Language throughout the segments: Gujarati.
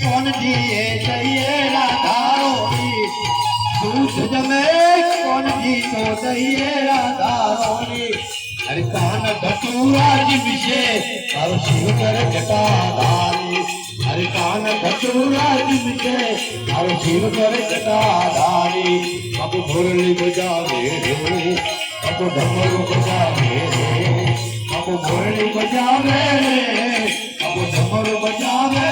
કોણ જીએ દઈએ રાધારોની દૂધ તમે કોણ જીતો દઈએ રાધારોની અરે કાન ધતુરાજી વિશે તારો શિવ કર જટાધારી અરે કાન ધતુરાજી વિશે તારો શિવ કર જટાધારી બાપુ મુરલી બજાવે બાપુ ઢમરું બજાવે બાપુ મુરલી બજાવે બાપુ ઢમરું બજાવે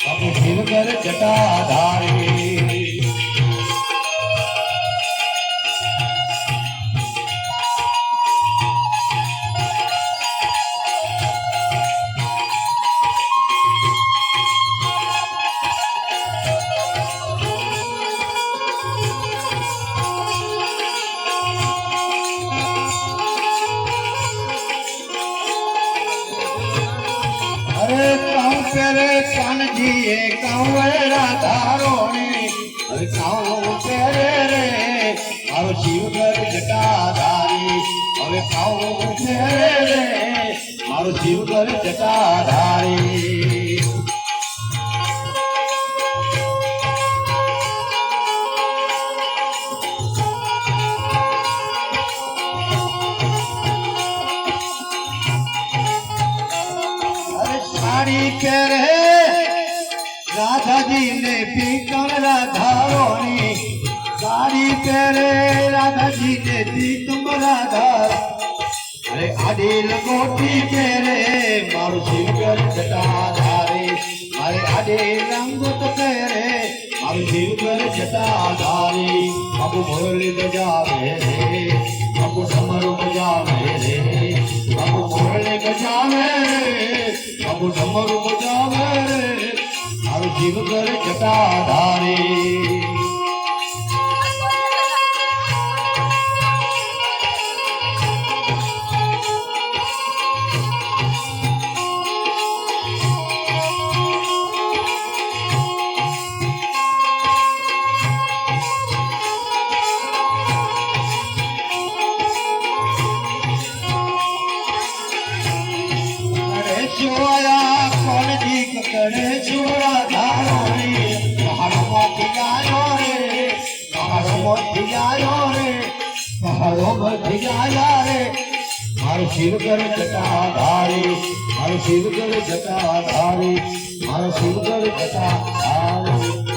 બાપુ શિવ કર જટાધારી પેરે કાનજીએ કાંવરા ધારોણી હવે કાઉ પેરે રે, મારો શિવગર જટાધારી હવે કાઉ પેરે રે, મારો શિવગર જટાધારી তারিখে রে। রাধা জিলে পিকর রাধারণী তারিখে রে, রাধা জিলে পিকম রাধার আরে আদিল কোটি কে রে মারু শিবর জটাধারে আরে আদিল রঙ্গত কে রে মারু শিবর জটাধারে বাবু ভোলে বজাবে রে। બાબુ જીવ બજાવે રે મારું મારું શિવ કર જટા ધારી મારું શિવ કર જટા ધારી મારું શિવ કર જટા ધારી